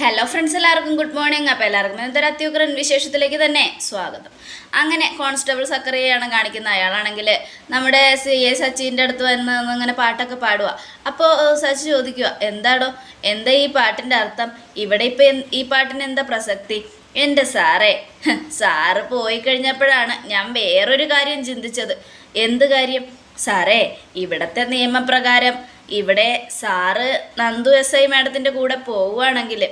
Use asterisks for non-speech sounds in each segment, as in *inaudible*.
Hello friends എല്ലാവർക്കും good morning അപ്പോൾ എല്ലാവർക്കും എന്തൊരു അത്യുഗ്രൻ വിശേഷത്തിലേക്ക് തന്നെ സ്വാഗതം. അങ്ങനെ കോൺസ്റ്റബിൾ സക്കറിയാണ് കാണിക്കുന്ന അയാളാണെങ്കിൽ നമ്മുടെ സി എ സച്ചിന്റെ അടുത്ത് വന്ന് ഇങ്ങനെ പാട്ടൊക്കെ പാടുക അപ്പോൾ സച്ചി ചോദിക്കുക എന്താടോ എന്താ ഈ പാട്ടിന്റെ അർത്ഥം? ഇവിടെ ഇപ്പോൾ ഈ പാട്ടിന് എന്താ പ്രസക്തി? എന്റെ സാറേ സാറ് പോയി കഴിഞ്ഞപ്പോഴാണ് ഞാൻ വേറൊരു കാര്യം ചിന്തിച്ചത്. എന്ത് കാര്യം? സാറേ ഇവിടുത്തെ നിയമപ്രകാരം ഇവിടെ സാറ് നന്ദു എസ് ഐ മാഡത്തിന്റെ കൂടെ പോവുകയാണെങ്കിൽ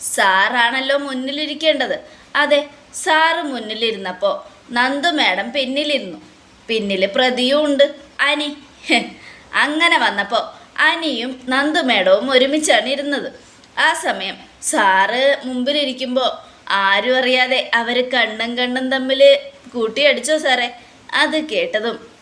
സാറാണല്ലോ മുന്നിലിരിക്കേണ്ടത്. അതെ സാറ് മുന്നിലിരുന്നപ്പോൾ നന്ദു മാഡം പിന്നിലിരുന്നു. പിന്നിൽ പ്രതിയും ഉണ്ട് അനി. അങ്ങനെ വന്നപ്പോൾ അനിയും നന്ദു മേഡവും ഒരുമിച്ചാണ് ഇരുന്നത്. ആ സമയം സാറ് മുമ്പിലിരിക്കുമ്പോൾ ആരും അറിയാതെ അവർ കണ്ണും കണ്ണും തമ്മിൽ കൂട്ടിയടിച്ചോ സാറേ? അത് കേട്ടതും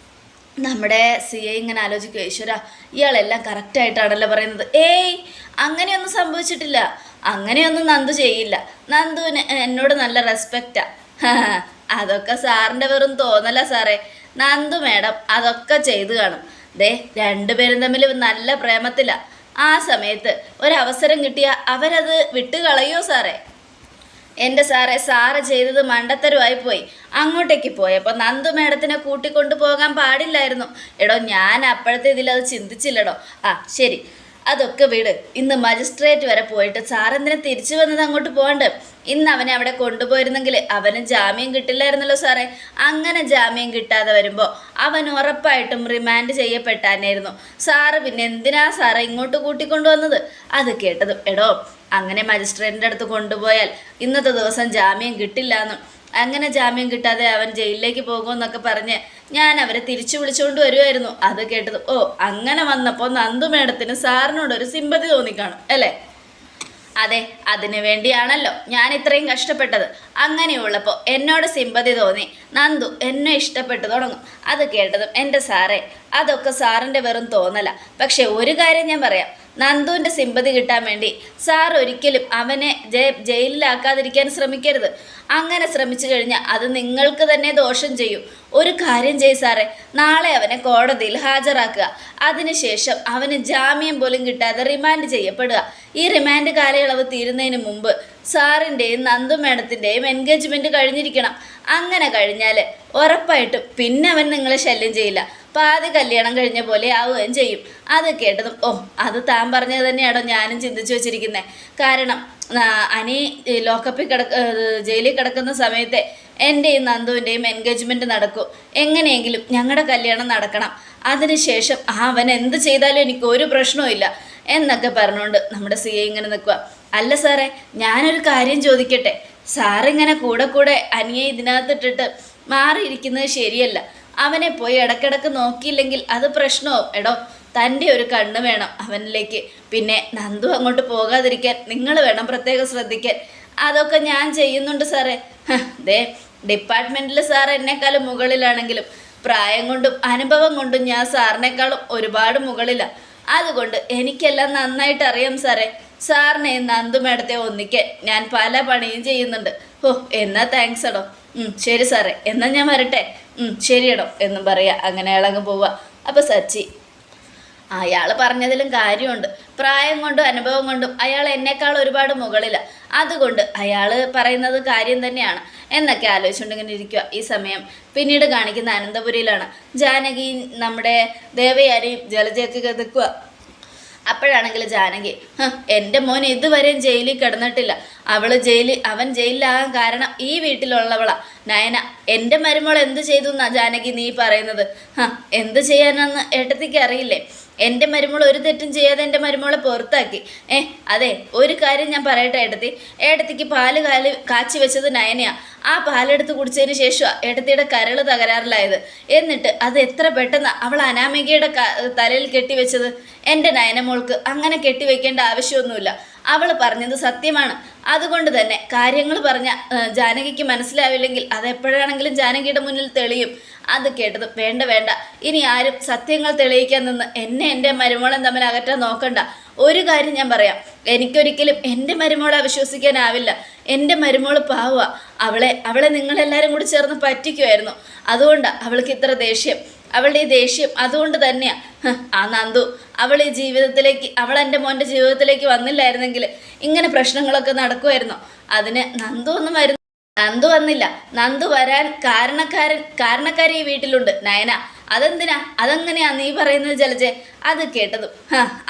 നമ്മുടെ സി ഐ ഇങ്ങനെ ആലോചിക്കുക ഈശ്വര ഇയാളെല്ലാം കറക്റ്റായിട്ടാണല്ലോ പറയുന്നത്. ഏയ് അങ്ങനെയൊന്നും സംഭവിച്ചിട്ടില്ല. അങ്ങനെയൊന്നും നന്ദു ചെയ്യില്ല. നന്ദുവിന് എന്നോട് നല്ല റെസ്പെക്റ്റാ *laughs* അതൊക്കെ സാറിന്റെ വെറും തോന്നല സാറേ. നന്ദു മേഡം അതൊക്കെ ചെയ്തു കാണും. ദേ രണ്ടുപേരും തമ്മിൽ നല്ല പ്രേമത്തില. ആ സമയത്ത് ഒരവസരം കിട്ടിയ അവരത് വിട്ടുകളയോ സാറേ? എന്റെ സാറേ സാറ് ചെയ്തത് മണ്ടത്തരമായി പോയി. അങ്ങോട്ടേക്ക് പോയപ്പോൾ നന്ദു മേഡത്തിനെ കൂട്ടിക്കൊണ്ടു പോകാൻ പാടില്ലായിരുന്നു. എടോ ഞാൻ അപ്പോഴത്തെ ഇതിലത് ചിന്തിച്ചില്ലടോ. ആ ശരി. അതൊക്കെ വിട്. ഇന്ന് മജിസ്ട്രേറ്റ് വരെ പോയിട്ട് സാറെന്തിനെ തിരിച്ചു വന്നത് അങ്ങോട്ട് പോകണ്ട് ഇന്ന് അവനെ അവിടെ കൊണ്ടുപോയിരുന്നെങ്കിൽ അവന് ജാമ്യം കിട്ടില്ലായിരുന്നല്ലോ സാറേ. അങ്ങനെ ജാമ്യം കിട്ടാതെ വരുമ്പോൾ അവൻ ഉറപ്പായിട്ടും റിമാൻഡ് ചെയ്യപ്പെട്ടാനായിരുന്നു. സാറ് പിന്നെ എന്തിനാ സാറേ ഇങ്ങോട്ട് കൂട്ടിക്കൊണ്ടുവന്നത്? അത് കേട്ടതും എടോ അങ്ങനെ മജിസ്ട്രേറ്റിന്റെ അടുത്ത് കൊണ്ടുപോയാൽ ഇന്നത്തെ ദിവസം ജാമ്യം കിട്ടില്ല എന്നും അങ്ങനെ ജാമ്യം കിട്ടാതെ അവൻ ജയിലിലേക്ക് പോകുമെന്നൊക്കെ പറഞ്ഞ് ഞാൻ അവരെ തിരിച്ചു വിളിച്ചുകൊണ്ട് വരുമായിരുന്നു അത് കേട്ടത് ഓ അങ്ങനെ വന്നപ്പോൾ നന്ദു മേഡത്തിന് സാറിനോട് ഒരു സിമ്പതി തോന്നിക്കാണും അല്ലേ? അതെ അതിനു വേണ്ടിയാണല്ലോ. ഞാൻ ഇത്രയും കഷ്ടപ്പെട്ടത്. അങ്ങനെയുള്ളപ്പോൾ എന്നോട് സിമ്പതി തോന്നി. നന്ദു എന്നെ ഇഷ്ടപ്പെട്ടു തുടങ്ങും. അത് കേട്ടതും എന്റെ സാറേ അതൊക്കെ സാറിന്റെ വെറും തോന്നല. പക്ഷേ ഒരു കാര്യം ഞാൻ പറയാം. നന്ദുവിന്റെ സിമ്പതി കിട്ടാൻ വേണ്ടി സാർ ഒരിക്കലും അവനെ ജയ ജയിലിലാക്കാതിരിക്കാൻ ശ്രമിക്കരുത്. അങ്ങനെ ശ്രമിച്ചു കഴിഞ്ഞാൽ അത് നിങ്ങൾക്ക് തന്നെ ദോഷം ചെയ്യും. ഒരു കാര്യം ചെയ് സാറേ നാളെ അവനെ കോടതിയിൽ ഹാജരാക്കുക. അതിനുശേഷം അവന് ജാമ്യം പോലും കിട്ടാതെ റിമാൻഡ് ചെയ്യപ്പെടുക. ഈ റിമാൻഡ് കാലയളവ് തീരുന്നതിന് മുമ്പ് സാറിന്റെയും നന്ദു മേഡത്തിന്റെയും എൻഗേജ്മെന്റ് കഴിഞ്ഞിരിക്കണം. അങ്ങനെ കഴിഞ്ഞാൽ ഉറപ്പായിട്ടും പിന്നെ അവൻ നിങ്ങളെ ശല്യം ചെയ്യില്ല. പാതി കല്യാണം കഴിഞ്ഞ പോലെ ആവുകയും ചെയ്യും. അത് കേട്ടതും ഓ അത് താൻ പറഞ്ഞത് തന്നെയാണോ ഞാനും ചിന്തിച്ചു വെച്ചിരിക്കുന്നത് കാരണം അനി ലോക്കപ്പിൽ കിടക്ക ജയിലിൽ കിടക്കുന്ന സമയത്തെ എന്റെയും നന്ദുവിന്റെയും എൻഗേജ്മെന്റ് നടക്കും. എങ്ങനെയെങ്കിലും ഞങ്ങളുടെ കല്യാണം നടക്കണം. അതിനുശേഷം അവൻ എന്ത് ചെയ്താലും എനിക്ക് ഒരു പ്രശ്നവും എന്നൊക്കെ പറഞ്ഞുകൊണ്ട് നമ്മുടെ സി ഇങ്ങനെ നിൽക്കുക അല്ല സാറേ ഞാനൊരു കാര്യം ചോദിക്കട്ടെ. സാറിങ്ങനെ കൂടെ കൂടെ അനിയെ ഇതിനകത്തിട്ടിട്ട് മാറിയിരിക്കുന്നത് ശരിയല്ല. അവനെ പോയി ഇടക്കിടക്ക് നോക്കിയില്ലെങ്കിൽ അത് പ്രശ്നമാവും എടോ തന്റെ ഒരു കണ്ണ് വേണം അവനിലേക്ക്. പിന്നെ നന്ദു അങ്ങോട്ട് പോകാതിരിക്കാൻ നിങ്ങൾ വേണം പ്രത്യേകം ശ്രദ്ധിക്കാൻ. അതൊക്കെ ഞാൻ ചെയ്യുന്നുണ്ട് സാറേ. ദേ ഡിപ്പാർട്ട്മെന്റിൽ സാർ എന്നെക്കാളും മുകളിലാണെങ്കിലും പ്രായം കൊണ്ടും അനുഭവം കൊണ്ടും ഞാൻ സാറിനേക്കാളും ഒരുപാട് മുകളിലാണ് അതുകൊണ്ട് എനിക്കെല്ലാം നന്നായിട്ട് അറിയാം സാറേ. സാറിനെ നന്ദു മേഡത്തെ ഒന്നിക്കാൻ ഞാൻ പല പണിയും ചെയ്യുന്നുണ്ട്. ഓ എന്നാ താങ്ക്സ് എടോ. ശരി സാറേ. എന്നാ ഞാൻ വരട്ടെ. ശരിയടോ എന്നും പറയാ. അങ്ങനെ അയാളങ്ങ് പോവുക അപ്പോൾ സച്ചി അയാൾ പറഞ്ഞതിലും കാര്യമുണ്ട്. പ്രായം കൊണ്ടും അനുഭവം കൊണ്ടും അയാൾ എന്നെക്കാൾ ഒരുപാട് മുകളിലാണ് അതുകൊണ്ട് അയാൾ പറയുന്നത് കാര്യം തന്നെയാണ്. എന്നൊക്കെ ആലോചിച്ചുകൊണ്ട് ഇങ്ങനെ ഇരിക്കുക ഈ സമയം. പിന്നീട് കാണിക്കുന്ന അനന്തപുരിയിലാണ്. ജാനകി നമ്മുടെ ദേവയാരെയും ജലജയൊക്കെ നിൽക്കുക അപ്പോഴാണെങ്കിൽ ജാനകി എന്റെ മോൻ ഇതുവരെയും ജയിലിൽ കിടന്നിട്ടില്ല. അവൾ ജയിലിൽ അവൻ ജയിലിലാകാൻ കാരണം ഈ വീട്ടിലുള്ളവളാ. നയന എന്റെ മരുമോൾ എന്ത് ചെയ്തു എന്നാ ജാനകി നീ പറയുന്നത്? എന്ത് ചെയ്യാനെന്ന് ഏട്ടത്തിക്ക് അറിയില്ലേ? എന്റെ മരുമോൾ ഒരു തെറ്റും ചെയ്യാതെ എന്റെ മരുമോളെ പുറത്താക്കി. ഏ അതെ ഒരു കാര്യം ഞാൻ പറയട്ടെ ഏട്ടത്തി. ഏട്ടത്തിക്ക് പാൽ കാൽ കാച്ചി വെച്ചത് നയനയാ. ആ പാലെടുത്ത് കുടിച്ചതിന് ശേഷമാണ് ഏട്ടത്തിയുടെ കരൾ തകരാറിലായത്. എന്നിട്ട് അത് എത്ര പെട്ടെന്ന് അവൾ അനാമികയുടെ തലയിൽ കെട്ടിവെച്ചത്? എന്റെ നയനമോൾക്ക് അങ്ങനെ കെട്ടിവെക്കേണ്ട ആവശ്യമൊന്നുമില്ല. അവൾ പറഞ്ഞത് സത്യമാണ്. അതുകൊണ്ട് തന്നെ കാര്യങ്ങൾ പറഞ്ഞ ജാനകിക്ക് മനസ്സിലാവില്ലെങ്കിൽ അത് എപ്പോഴാണെങ്കിലും ജാനകിയുടെ മുന്നിൽ തെളിയും. അത് കേട്ടത് വേണ്ട വേണ്ട. ഇനി ആരും സത്യങ്ങൾ തെളിയിക്കാൻ നിന്ന് എന്നെ എന്റെ മരുമോളം തമ്മിൽ അകറ്റാൻ നോക്കണ്ട. ഒരു കാര്യം ഞാൻ പറയാം. എനിക്കൊരിക്കലും എന്റെ മരുമോളെ വിശ്വസിക്കാനാവില്ല എന്റെ മരുമോൾ പാവുക അവളെ അവളെ നിങ്ങളെല്ലാവരും കൂടി ചേർന്ന് പറ്റിക്കുമായിരുന്നു അതുകൊണ്ട് അവൾക്ക് ഇത്ര ദേഷ്യം. അവളുടെ ദേഷ്യം അതുകൊണ്ട് തന്നെയാണ് ആ നന്ദു അവൾ ഈ ജീവിതത്തിലേക്ക് അവൾ എന്റെ മോന്റെ ജീവിതത്തിലേക്ക് വന്നില്ലായിരുന്നെങ്കിൽ ഇങ്ങനെ പ്രശ്നങ്ങളൊക്കെ നടക്കുമായിരുന്നു അതിന് നന്ദു ഒന്നും വരുന്നു നന്ദു വന്നില്ല. നന്ദു വരാൻ കാരണക്കാരൻ കാരണക്കാരി ഈ വീട്ടിലുണ്ട്. നയന അതെന്തിനാ? അതെങ്ങനെയാ നീ പറയുന്നത് ജലജെ? അത് കേട്ടതും.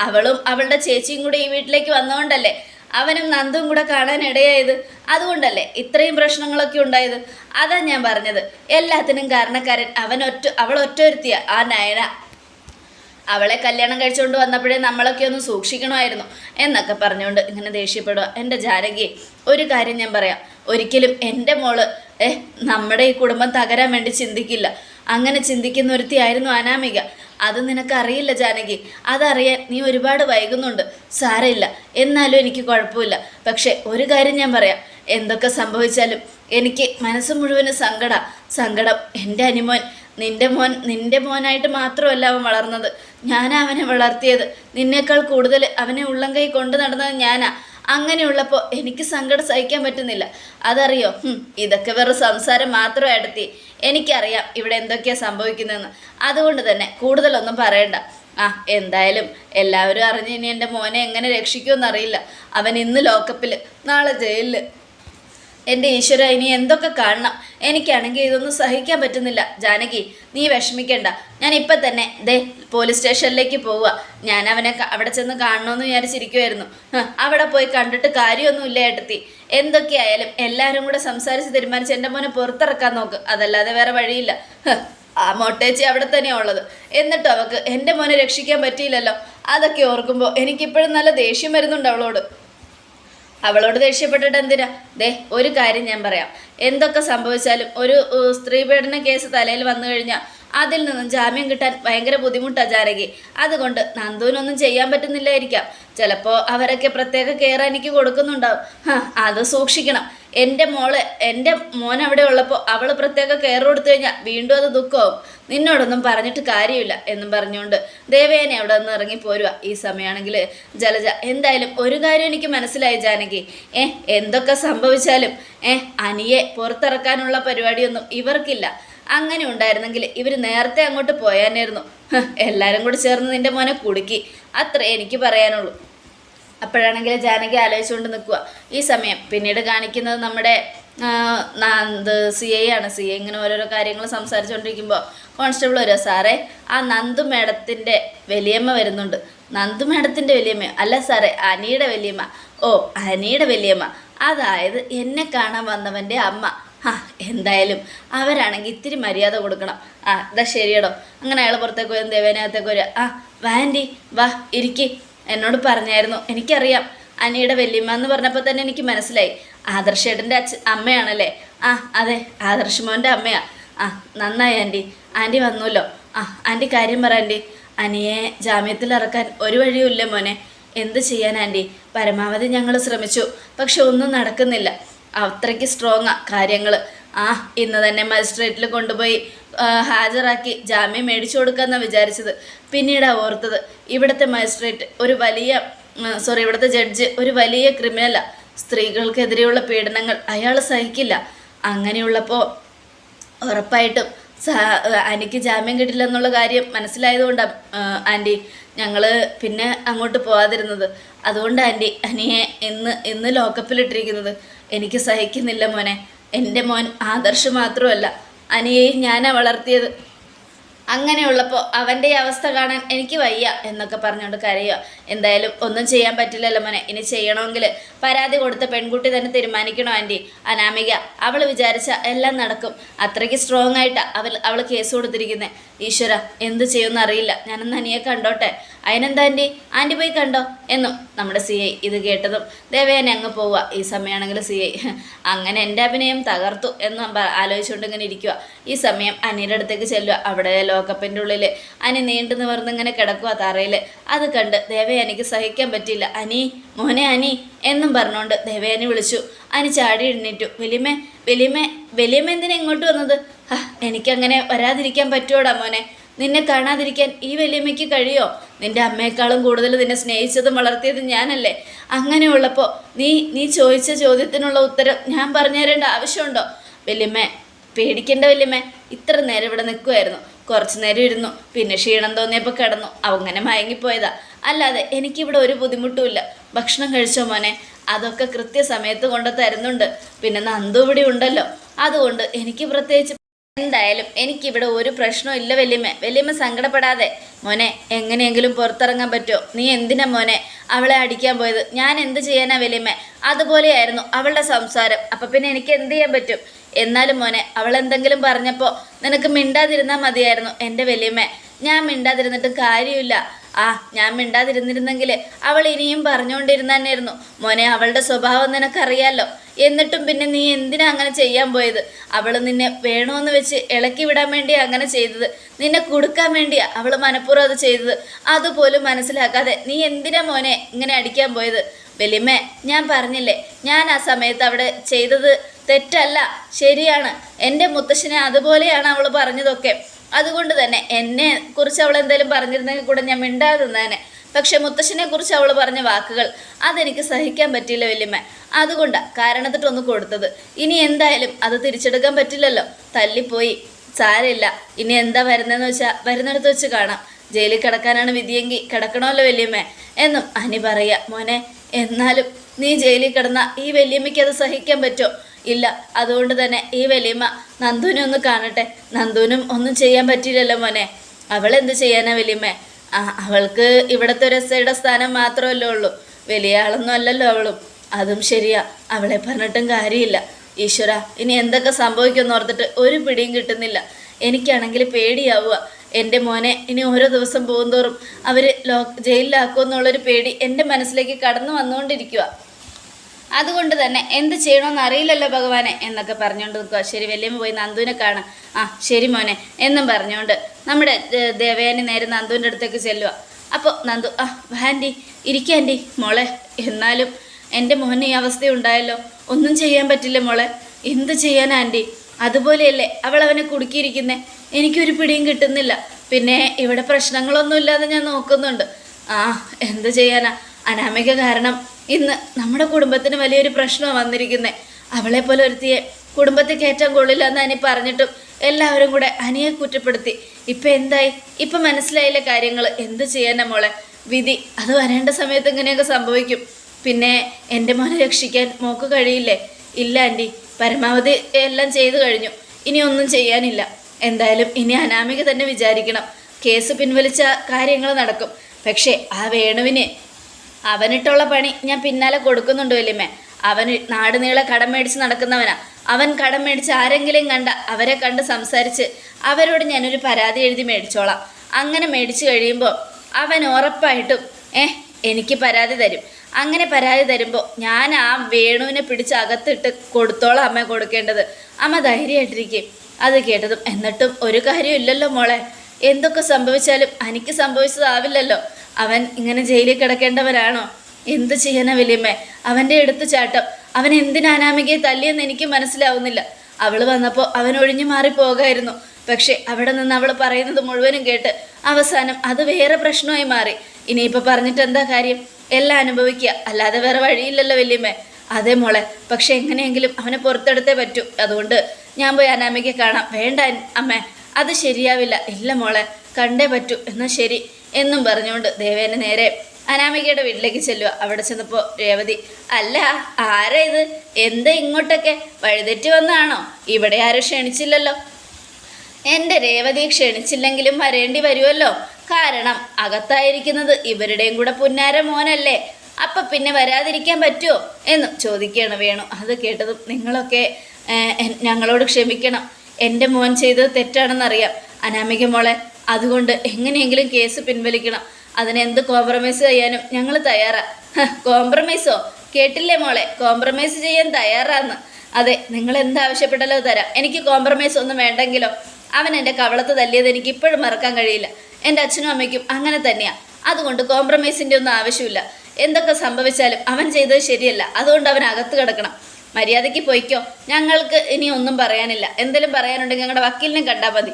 അവളും അവളുടെ ചേച്ചിയും കൂടെ ഈ വീട്ടിലേക്ക് വന്നുകൊണ്ടല്ലേ അവനും നന്ദും കൂടെ കാണാൻ ഇടയായത് അതുകൊണ്ടല്ലേ ഇത്രയും പ്രശ്നങ്ങളൊക്കെ ഉണ്ടായത്? അതാ ഞാൻ പറഞ്ഞത്. എല്ലാത്തിനും കാരണക്കാരൻ അവൻ ഒറ്റ അവൾ ഒറ്റൊരുത്തിയ ആ നയന. അവളെ കല്യാണം കഴിച്ചുകൊണ്ട് വന്നപ്പോഴേ നമ്മളൊക്കെ ഒന്ന് സൂക്ഷിക്കണമായിരുന്നു. എന്നൊക്കെ പറഞ്ഞുകൊണ്ട് ഇങ്ങനെ ദേഷ്യപ്പെടുക എന്റെ ജാനകി ഒരു കാര്യം ഞാൻ പറയാം. ഒരിക്കലും എന്റെ മോൾ ഏഹ് നമ്മുടെ ഈ കുടുംബം തകരാൻ വേണ്ടി ചിന്തിക്കില്ല. അങ്ങനെ ചിന്തിക്കുന്ന ഒരുത്തിയായിരുന്നു അനാമിക. അത് നിനക്കറിയില്ല ജാനകി. അതറിയാൻ നീ ഒരുപാട് വൈകുന്നുണ്ട്. സാരമില്ല. എന്നാലും എനിക്ക് കുഴപ്പമില്ല. പക്ഷേ ഒരു കാര്യം ഞാൻ പറയാം. എന്തൊക്കെ സംഭവിച്ചാലും എനിക്ക് മനസ്സ് മുഴുവൻ സങ്കട. സങ്കടം എന്റെ അനിമോൻ. നിന്റെ മോൻ നിന്റെ മോനായിട്ട് മാത്രമല്ല അവൻ വളർന്നത്. ഞാനാ അവനെ വളർത്തിയത്. നിന്നേക്കാൾ കൂടുതൽ അവനെ ഉള്ളം കൈ കൊണ്ടു നടന്നത് ഞാനാ. അങ്ങനെയുള്ളപ്പോൾ എനിക്ക് സങ്കടം സഹിക്കാൻ പറ്റുന്നില്ല. അതറിയോ? ഇതൊക്കെ വെറും സംസാരം മാത്രമേ അടുത്തി എനിക്കറിയാം ഇവിടെ എന്തൊക്കെയാ സംഭവിക്കുന്നതെന്ന്. അതുകൊണ്ട് തന്നെ കൂടുതലൊന്നും പറയണ്ട. ആ എന്തായാലും എല്ലാവരും അറിഞ്ഞ് ഇനി എന്റെ മോനെ എങ്ങനെ രക്ഷിക്കുമെന്നറിയില്ല. അവൻ ഇന്ന് ലോക്കപ്പിൽ നാളെ ജയിലിൽ എന്റെ ഈശ്വര ഇനി എന്തൊക്കെ കാണണം? എനിക്കാണെങ്കിൽ ഇതൊന്നും സഹിക്കാൻ പറ്റുന്നില്ല. ജാനകി നീ വിഷമിക്കണ്ട. ഞാൻ ഇപ്പം തന്നെ ദേ പോലീസ് സ്റ്റേഷനിലേക്ക് പോവുക. ഞാൻ അവനെ അവിടെ ചെന്ന് കാണണമെന്ന് വിചാരിച്ചിരിക്കുമായിരുന്നു അവിടെ പോയി കണ്ടിട്ട് കാര്യമൊന്നുമില്ല ഏട്ടത്തി. എന്തൊക്കെയായാലും എല്ലാവരും കൂടെ സംസാരിച്ച് തീരുമാനിച്ച് എന്റെ മോനെ പുറത്തിറക്കാൻ നോക്ക്. അതല്ലാതെ വേറെ വഴിയില്ല. ആ മൊട്ടേച്ചി അവിടെ തന്നെയാണ് ഉള്ളത്. എന്നിട്ടും അവൾക്ക് എന്റെ മോനെ രക്ഷിക്കാൻ പറ്റിയില്ലല്ലോ. അതൊക്കെ ഓർക്കുമ്പോൾ എനിക്കിപ്പോഴും നല്ല ദേഷ്യം വരുന്നുണ്ട് അവളോട്. അവളോട് ദേഷ്യപ്പെട്ടിട്ട് എന്തിനാ? ദേ ഒരു കാര്യം ഞാൻ പറയാം. എന്തൊക്കെ സംഭവിച്ചാലും ഒരു സ്ത്രീ പീഡന കേസ് തലയിൽ വന്നു കഴിഞ്ഞാൽ അതിൽ നിന്നും ജാമ്യം കിട്ടാൻ ഭയങ്കര ബുദ്ധിമുട്ടാണ് ജാനകി. അതുകൊണ്ട് നന്ദുവിനൊന്നും ചെയ്യാൻ പറ്റുന്നില്ലായിരിക്കാം. ചിലപ്പോൾ അവരൊക്കെ പ്രത്യേക കെയർ എനിക്ക് കൊടുക്കുന്നുണ്ടാവും. അത് സൂക്ഷിക്കണം. എന്റെ മോൾ എന്റെ മോൻ അവിടെ ഉള്ളപ്പോൾ അവൾ പ്രത്യേക കെയർ കൊടുത്തു കഴിഞ്ഞാൽ വീണ്ടും അത് ദുഃഖവും. നിന്നോടൊന്നും പറഞ്ഞിട്ട് കാര്യമില്ല എന്നും പറഞ്ഞുകൊണ്ട് ദേവേനെ അവിടെ നിന്ന് ഇറങ്ങി പോരുക ഈ സമയമാണെങ്കിൽ ജലജ എന്തായാലും ഒരു കാര്യം എനിക്ക് മനസ്സിലായി ജാനകി. ഏ എന്തൊക്കെ സംഭവിച്ചാലും ഏ അനിയെ പുറത്തിറക്കാനുള്ള പരിപാടിയൊന്നും ഇവർക്കില്ല. അങ്ങനെ ഉണ്ടായിരുന്നെങ്കിൽ ഇവർ നേരത്തെ അങ്ങോട്ട് പോയാനായിരുന്നു. എല്ലാവരും കൂടി ചേർന്ന് നിന്റെ മോനെ കുടുക്കി. അത്രേ എനിക്ക് പറയാനുള്ളൂ. അപ്പോഴാണെങ്കിൽ ജാനകി ആലോചിച്ചുകൊണ്ട് നിൽക്കുക. ഈ സമയം പിന്നീട് കാണിക്കുന്നത് നമ്മുടെ എന്ത് സി ഐ ആണ്. സി ഐ ഇങ്ങനെ ഓരോരോ കാര്യങ്ങൾ സംസാരിച്ചുകൊണ്ടിരിക്കുമ്പോൾ കോൺസ്റ്റബിൾ വരിക. സാറേ ആ നന്ദു മേഡത്തിന്റെ വലിയമ്മ വരുന്നുണ്ട്. നന്ദു മേഡത്തിന്റെ വലിയമ്മ അല്ല സാറേ അനിയുടെ വലിയമ്മ. ഓ അനിയുടെ വലിയമ്മ. അതായത് എന്നെ കാണാൻ വന്നവന്റെ അമ്മ. ആ എന്തായാലും അവരാണെങ്കിൽ ഇത്തിരി മര്യാദ കൊടുക്കണം. ആ ഇതാ ശരിയടോ. അങ്ങനെ അയാൾ പുറത്തേക്ക് വരും ദേവേനകത്തേക്ക് വരിക. ആ വാ ആന്റി. വാ ഇരിക്കി. എന്നോട് പറഞ്ഞായിരുന്നു എനിക്കറിയാം അനിയുടെ വല്യമ്മ എന്ന് പറഞ്ഞപ്പോൾ തന്നെ എനിക്ക് മനസ്സിലായി. ആദർശേട്ടന്റെ അച്ഛ അമ്മയാണല്ലേ? ആ അതെ ആദർശ് മോന്റെ അമ്മയാ. ആ നന്നായി ആന്റി ആന്റി വന്നല്ലോ. ആ ആന്റി കാര്യം പറ ആന്റി അനിയെ ജാമ്യത്തിൽ ഇറക്കാൻ ഒരു വഴിയുമില്ല മോനെ. എന്ത് ചെയ്യാൻ ആന്റി പരമാവധി ഞങ്ങൾ ശ്രമിച്ചു. പക്ഷെ ഒന്നും നടക്കുന്നില്ല. അത്രയ്ക്ക് സ്ട്രോങ്ങാണ് കാര്യങ്ങൾ ആ ഇന്ന് തന്നെ മജിസ്ട്രേറ്റിൽ കൊണ്ടുപോയി. ഹാജരാക്കി ജാമ്യം മേടിച്ചു കൊടുക്കാമെന്നാണ് വിചാരിച്ചത്. പിന്നീടാണ് ഓർത്തത് ഇവിടുത്തെ മജിസ്ട്രേറ്റ് ഒരു വലിയ സോറി ഇവിടുത്തെ ജഡ്ജ് ഒരു വലിയ ക്രിമിനലാണ് സ്ത്രീകൾക്കെതിരെയുള്ള പീഡനങ്ങൾ അയാൾ സഹിക്കില്ല. അങ്ങനെയുള്ളപ്പോൾ ഉറപ്പായിട്ടും അനിക്ക് ജാമ്യം കിട്ടില്ല എന്നുള്ള കാര്യം മനസ്സിലായതുകൊണ്ടാണ് ആന്റി ഞങ്ങൾ പിന്നെ അങ്ങോട്ട് പോകാതിരുന്നത് അതുകൊണ്ട് ആന്റി അനിയെ ഇന്ന് ഇന്ന് ലോക്കപ്പിലിട്ടിരിക്കുന്നത് എനിക്ക് സഹിക്കുന്നില്ല മോനെ. എന്റെ മോൻ ആദർശ് മാത്രമല്ല. അനിയെയും ഞാനാ വളർത്തിയത്. അങ്ങനെയുള്ളപ്പോൾ അവന്റെ അവസ്ഥ കാണാൻ എനിക്ക് വയ്യ എന്നൊക്കെ പറഞ്ഞുകൊണ്ട് കരയുക എന്തായാലും ഒന്നും ചെയ്യാൻ പറ്റില്ലല്ലോ മോനെ. ഇനി ചെയ്യണമെങ്കിൽ പരാതി കൊടുത്ത പെൺകുട്ടി തന്നെ തീരുമാനിക്കണോ ആന്റി അനാമിക അവൾ വിചാരിച്ച എല്ലാം നടക്കും. അത്രയ്ക്ക് സ്ട്രോങ് ആയിട്ടാണ് അവൾ അവൾ കേസ് കൊടുത്തിരിക്കുന്നത് ഈശ്വര എന്ത് ചെയ്യുമെന്ന് അറിയില്ല ഞാനൊന്ന് അനിയെ കണ്ടോട്ടെ. അതിനെന്താ ആന്റി ആന്റി പോയി കണ്ടോ? എന്നും നമ്മുടെ സി ഐ ഇത് കേട്ടതും. ദേവേനെ അങ്ങ് പോവുക ഈ സമയമാണെങ്കിൽ സി ഐ. അങ്ങനെ എന്റെ അഭിനയം തകർത്തു എന്ന് ആലോചിച്ചുകൊണ്ട് ഇങ്ങനെ ഇരിക്കുക ഈ സമയം അനിയുടെ അടുത്തേക്ക് ചെല്ലുക അവിടെ ലോക്കപ്പിന്റെ ഉള്ളിൽ അനി നീണ്ടു നിവർന്ന് ഇങ്ങനെ കിടക്കുക തറയിൽ അത് കണ്ട് ദേവയാനിക്ക് സഹിക്കാൻ പറ്റിയില്ല. അനി മോനെ അനി എന്നും പറഞ്ഞുകൊണ്ട് ദേവയാനി വിളിച്ചു. അനി ചാടി എഴുന്നേറ്റു. വലിയമ്മ വലിയമ്മ വലിയമ്മ എന്തിനാ ഇങ്ങോട്ട് വന്നത്? എനിക്കങ്ങനെ വരാതിരിക്കാൻ പറ്റുമോടാ മോനെ. നിന്നെ കാണാതിരിക്കാൻ ഈ വലിയമ്മയ്ക്ക് കഴിയോ? നിന്റെ അമ്മയെക്കാളും കൂടുതൽ നിന്നെ സ്നേഹിച്ചതും വളർത്തിയതും ഞാനല്ലേ. അങ്ങനെയുള്ളപ്പോൾ നീ നീ ചോദിച്ച ചോദ്യത്തിനുള്ള ഉത്തരം ഞാൻ പറഞ്ഞു തരേണ്ട ആവശ്യമുണ്ടോ? വലിയമ്മേ പേടിക്കേണ്ട വലിയമ്മേ. ഇത്ര നേരം ഇവിടെ നിൽക്കുമായിരുന്നു കുറച്ചു നേരം ഇരുന്നു. പിന്നെ ക്ഷീണം തോന്നിയപ്പോൾ കിടന്നു. അങ്ങനെ മയങ്ങിപ്പോയതാ. അല്ലാതെ എനിക്കിവിടെ ഒരു ബുദ്ധിമുട്ടുമില്ല ഭക്ഷണം കഴിച്ചോ മോനെ? അതൊക്കെ കൃത്യസമയത്ത് കൊണ്ട് തരുന്നുണ്ട് പിന്നെ നന്ദു ഇവിടെ ഉണ്ടല്ലോ. അതുകൊണ്ട് എനിക്ക് പ്രത്യേകിച്ച് എന്തായാലും എനിക്കിവിടെ ഒരു പ്രശ്നവും ഇല്ല വല്യമ്മ. വല്യമ്മ സങ്കടപ്പെടാതെ മോനെ എങ്ങനെയെങ്കിലും പുറത്തിറങ്ങാൻ പറ്റുമോ? നീ എന്തിനാ മോനെ അവളെ അടിക്കാൻ പോയത്? ഞാൻ എന്ത് ചെയ്യാനാ വല്യമ്മ? അതുപോലെയായിരുന്നു അവളുടെ സംസാരം. അപ്പം പിന്നെ എനിക്ക് എന്ത് ചെയ്യാൻ പറ്റും? എന്നാലും മോനെ അവൾ എന്തെങ്കിലും പറഞ്ഞപ്പോൾ നിനക്ക് മിണ്ടാതിരുന്നാൽ മതിയായിരുന്നു എന്റെ വല്യമ്മ. ഞാൻ മിണ്ടാതിരുന്നിട്ട് കാര്യമില്ല. ആ ഞാൻ മിണ്ടാതിരുന്നിരുന്നെങ്കിൽ അവൾ ഇനിയും പറഞ്ഞുകൊണ്ടിരുന്ന മോനെ അവളുടെ സ്വഭാവം നിനക്കറിയാലോ? എന്നിട്ടും പിന്നെ നീ എന്തിനാ അങ്ങനെ ചെയ്യാൻ പോയത്? അവൾ നിന്നെ വേണമെന്ന് വെച്ച് ഇളക്കി വിടാൻ വേണ്ടിയാ അങ്ങനെ ചെയ്തത്. നിന്നെ കൊടുക്കാൻ വേണ്ടിയാ അവൾ മനഃപൂർവം അത് ചെയ്തത്. അതുപോലും മനസ്സിലാക്കാതെ നീ എന്തിനാ മോനെ ഇങ്ങനെ അടിക്കാൻ പോയത്? വലിയമ്മേ ഞാൻ പറഞ്ഞില്ലേ ഞാൻ ആ സമയത്ത് അവിടെ ചെയ്തത് തെറ്റല്ല ശരിയാണ്. എന്റെ മുത്തശ്ശനെ അതുപോലെയാണ് അവൾ പറഞ്ഞതൊക്കെ. അതുകൊണ്ട് തന്നെ എന്നെ കുറിച്ച് അവൾ എന്തെങ്കിലും പറഞ്ഞിരുന്നെങ്കിൽ കൂടെ ഞാൻ മിണ്ടാതെ നിന്നേനെ പക്ഷെ മുത്തശ്ശനെ കുറിച്ച് അവൾ പറഞ്ഞ വാക്കുകൾ അതെനിക്ക് സഹിക്കാൻ പറ്റിയില്ല വല്യമ്മ. അതുകൊണ്ടാണ് കാരണത്തിട്ടൊന്ന് കൊടുത്തത്. ഇനി എന്തായാലും അത് തിരിച്ചെടുക്കാൻ പറ്റില്ലല്ലോ. തല്ലിപ്പോയി. സാരമില്ല. ഇനി എന്താ വരുന്നതെന്ന് വെച്ചാൽ വരുന്നിടത്ത് വെച്ച് കാണാം. ജയിലിൽ കിടക്കാനാണ് വിധിയെങ്കിൽ കിടക്കണമല്ലോ വല്യമ്മ. എന്നും അനി പറയുക മോനെ എന്നാലും നീ ജയിലിൽ കിടന്ന ഈ വല്യമ്മയ്ക്ക് അത് സഹിക്കാൻ പറ്റുമോ? ഇല്ല അതുകൊണ്ട് തന്നെ ഈ വലിയമ്മ നന്ദുവിനെ ഒന്ന് കാണട്ടെ. നന്ദുവിനും ഒന്നും ചെയ്യാൻ പറ്റിയില്ലല്ലോ മോനെ. അവൾ എന്ത് ചെയ്യാനാ വലിയമ്മ? ആ അവൾക്ക് ഇവിടുത്തെ ഒരു എസ്ഐയുടെ സ്ഥാനം മാത്രമല്ലേ ഉള്ളൂ. വലിയ ആളൊന്നും അല്ലല്ലോ അവളും. അതും ശരിയാ. അവളെ പറഞ്ഞിട്ടും കാര്യമില്ല. ഈശ്വര ഇനി എന്തൊക്കെ സംഭവിക്കുമെന്ന് ഓർത്തിട്ട് ഒരു പിടിയും കിട്ടുന്നില്ല. എനിക്കാണെങ്കിൽ പേടിയാവുക. എന്റെ മോനെ ഇനി ഓരോ ദിവസം പോകുന്തോറും അവർ ലോ ജയിലിലാക്കുമെന്നുള്ളൊരു പേടി എന്റെ മനസ്സിലേക്ക് കടന്നു വന്നുകൊണ്ടിരിക്കുക അതുകൊണ്ട് തന്നെ എന്ത് ചെയ്യണമെന്ന് അറിയില്ലല്ലോ ഭഗവാനെ എന്നൊക്കെ പറഞ്ഞുകൊണ്ട് നിൽക്കുക ശരി വല്യമ്മ പോയി നന്ദുവിനെ കാണാം. ആ ശരി മോനെ എന്നും പറഞ്ഞുകൊണ്ട് നമ്മുടെ ദേവയാനി നേരെ നന്ദുവിന്റെ അടുത്തേക്ക് ചെല്ലുക അപ്പോൾ നന്ദു ആ ആന്റി ഇരിക്കുക മോളെ എന്നാലും എന്റെ മോഹന് ഈ അവസ്ഥ ഉണ്ടായല്ലോ ഒന്നും ചെയ്യാൻ പറ്റില്ല മോളെ. എന്ത് ചെയ്യാൻ ആന്റി? അതുപോലെയല്ലേ അവൾ അവനെ കുടുക്കിയിരിക്കുന്നേ. എനിക്കൊരു പിടിയും കിട്ടുന്നില്ല. പിന്നെ ഇവിടെ പ്രശ്നങ്ങളൊന്നുമില്ലാതെ ഞാൻ നോക്കുന്നുണ്ട്. ആ എന്ത് ചെയ്യാനാ? അനാമിക കാരണം ഇന്ന് നമ്മുടെ കുടുംബത്തിന് വലിയൊരു പ്രശ്നമാണ് വന്നിരിക്കുന്നത് അവളെ പോലെ ഒരുത്തിയെ കുടുംബത്തിൽ കയറ്റാൻ കൊള്ളില്ല എന്ന് അനി പറഞ്ഞിട്ടും എല്ലാവരും കൂടെ അനിയെ കുറ്റപ്പെടുത്തി. ഇപ്പം എന്തായി? ഇപ്പം മനസ്സിലായില്ല കാര്യങ്ങൾ എന്ത് ചെയ്യാനാ മോളെ? വിധി അത് വരേണ്ട സമയത്ത് ഇങ്ങനെയൊക്കെ സംഭവിക്കും. പിന്നെ എന്റെ മോനെ രക്ഷിക്കാൻ മോക്ക് കഴിയില്ലേ? ഇല്ല ആന്റി പരമാവധി എല്ലാം ചെയ്തു കഴിഞ്ഞു. ഇനി ഒന്നും ചെയ്യാനില്ല. എന്തായാലും ഇനി അനാമിക തന്നെ വിചാരിക്കണം. കേസ് പിൻവലിച്ച കാര്യങ്ങൾ നടക്കും. പക്ഷേ ആ വേണുവിന് അവനിട്ടുള്ള പണി ഞാൻ പിന്നാലെ കൊടുക്കുന്നുണ്ട് വലിയമ്മേ. അവൻ നാടുനീളെ കടം മേടിച്ച് നടക്കുന്നവനാ. അവൻ കടം മേടിച്ച് ആരെങ്കിലും കണ്ട അവരെ കണ്ട് സംസാരിച്ച് അവരോട് ഞാനൊരു പരാതി എഴുതി മേടിച്ചോളാം. അങ്ങനെ മേടിച്ചു കഴിയുമ്പോൾ അവൻ ഉറപ്പായിട്ടും ഏ എനിക്ക് പരാതി തരും. അങ്ങനെ പരാതി തരുമ്പോൾ ഞാൻ ആ വേണുവിനെ പിടിച്ച് അകത്തിട്ട് കൊടുത്തോളാം അമ്മ കൊടുക്കേണ്ടത്. അമ്മ ധൈര്യമായിട്ടിരിക്കും. അത് കേട്ടതും എന്നിട്ടും ഒരു കാര്യമില്ലല്ലോ മോളെ. എന്തൊക്കെ സംഭവിച്ചാലും എനിക്ക് സംഭവിച്ചതാവില്ലല്ലോ. അവൻ ഇങ്ങനെ ജയിലിൽ കിടക്കേണ്ടവരാണോ? എന്ത് ചെയ്യണ വലിയമ്മ? അവന്റെ എടുത്തു ചാട്ടം. അവൻ എന്തിനാ അനാമികയെ തല്ലിയെന്ന് എനിക്ക് മനസ്സിലാവുന്നില്ല. അവൾ വന്നപ്പോൾ അവൻ ഒഴിഞ്ഞു മാറി പോകായിരുന്നു. പക്ഷെ അവിടെ നിന്ന് അവൾ പറയുന്നത് മുഴുവനും കേട്ട് അവസാനം അത് വേറെ പ്രശ്നമായി മാറി. ഇനിയിപ്പോൾ പറഞ്ഞിട്ട് എന്താ കാര്യം? എല്ലാം അനുഭവിക്കുക. അല്ലാതെ വേറെ വഴിയില്ലല്ലോ വലിയമ്മ. അതേ മോളെ പക്ഷെ എങ്ങനെയെങ്കിലും അവനെ പുറത്തെടുത്തേ പറ്റൂ. അതുകൊണ്ട് ഞാൻ പോയി അനാമികയെ കാണാം. വേണ്ട അമ്മേ. അത് ശരിയാവില്ല. ഇല്ല മോളെ കണ്ടേ പറ്റൂ. എന്നാൽ ശരി. എന്നും പറഞ്ഞുകൊണ്ട് ദേവേനെ നേരെ അനാമികയുടെ വീട്ടിലേക്ക് ചെല്ലുക. അവിടെ ചെന്നപ്പോൾ രേവതി അല്ല ആരാ ഇത്? എന്താ ഇങ്ങോട്ടൊക്കെ? വഴിതെറ്റി വന്നാണോ ഇവിടെ ആരും ക്ഷണിച്ചില്ലല്ലോ. എന്റെ രേവതി ക്ഷണിച്ചില്ലെങ്കിലും വരേണ്ടി വരുമല്ലോ കാരണം അകത്തായിരിക്കുന്നത് ഇവരുടെയും കൂടെ പുന്നാര മോനല്ലേ. അപ്പൊ പിന്നെ വരാതിരിക്കാൻ പറ്റുമോ എന്ന് ചോദിക്കുകയാണ് വേണു. അത് കേട്ടതും നിങ്ങളൊക്കെ ഞങ്ങളോട് ക്ഷമിക്കണം. എന്റെ മോൻ ചെയ്തത് തെറ്റാണെന്നറിയാം. അനാമിക മോളെ അതുകൊണ്ട് എങ്ങനെയെങ്കിലും കേസ് പിൻവലിക്കണം. അതിന് എന്ത് കോംപ്രമൈസ് ചെയ്യാനും ഞങ്ങൾ തയ്യാറാ. കോംപ്രമൈസോ കേട്ടില്ലേ മോളെ? കോംപ്രമൈസ് ചെയ്യാൻ തയ്യാറാന്ന്. അതെ നിങ്ങൾ എന്താവശ്യപ്പെട്ടാലോ തരാം. എനിക്ക് കോംപ്രമൈസ് ഒന്നും വേണ്ടെങ്കിലോ? അവൻ എന്റെ കവളത്ത് തല്ലിയത് എനിക്ക് ഇപ്പോഴും മറക്കാൻ കഴിയില്ല. എന്റെ അച്ഛനും അമ്മയ്ക്കും അങ്ങനെ തന്നെയാണ് അതുകൊണ്ട് കോംപ്രമൈസിന്റെ ഒന്നും ആവശ്യമില്ല. എന്തൊക്കെ സംഭവിച്ചാലും അവൻ ചെയ്തത് ശരിയല്ല. അതുകൊണ്ട് അവൻ അകത്ത് കിടക്കണം. മര്യാദയ്ക്ക് പോയിക്കോ. ഞങ്ങൾക്ക് ഇനി ഒന്നും പറയാനില്ല. എന്തെങ്കിലും പറയാനുണ്ടെങ്കിൽ ഞങ്ങളുടെ വക്കീലിനെ കണ്ടാൽ മതി.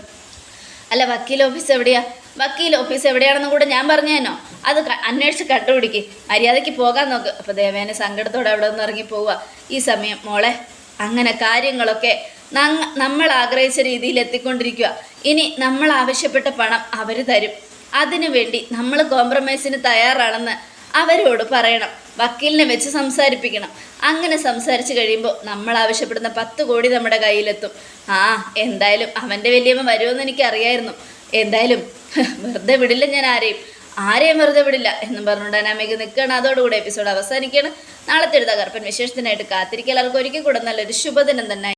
അല്ല വക്കീൽ ഓഫീസ് എവിടെയാ? വക്കീൽ ഓഫീസ് എവിടെയാണെന്നും കൂടെ ഞാൻ പറഞ്ഞേനോ? അത് അന്വേഷിച്ച് കണ്ടുപിടിക്ക്. മര്യാദയ്ക്ക് പോകാൻ നോക്ക്. അപ്പോൾ ദേവേനെ സങ്കടത്തോടെ അവിടെ നിന്ന് ഇറങ്ങി പോവുക ഈ സമയം മോളെ അങ്ങനെ കാര്യങ്ങളൊക്കെ നമ്മൾ ആഗ്രഹിച്ച രീതിയിൽ എത്തിക്കൊണ്ടിരിക്കുക ഇനി നമ്മൾ ആവശ്യപ്പെട്ട പണം അവർ തരും. അതിനു വേണ്ടി നമ്മൾ കോംപ്രമൈസിന് തയ്യാറാണെന്ന് അവരോട് പറയണം. വക്കീലിനെ വെച്ച് സംസാരിപ്പിക്കണം. അങ്ങനെ സംസാരിച്ച് കഴിയുമ്പോൾ നമ്മൾ ആവശ്യപ്പെടുന്ന പത്ത് കോടി നമ്മുടെ കയ്യിലെത്തും. ആ എന്തായാലും അവന്റെ വലിയമ്മ വരുമെന്ന് എനിക്കറിയായിരുന്നു. എന്തായാലും വെറുതെ വിടില്ല ഞാൻ ആരെയും. ആരെയും വെറുതെ വിടില്ല എന്നും പറഞ്ഞുകൊണ്ട് അനാമിക നിൽക്കുകയാണ്. അതോടുകൂടി എപ്പിസോഡ് അവസാനിക്കുകയാണ്. നാളത്തെ ഒരു തകർപ്പൻ വിശേഷത്തിനായിട്ട് കാത്തിരിക്കുക. എല്ലാവർക്കും ഒരിക്കൽ കൂടെ നല്ലൊരു ശുഭദിനം തന്നെ.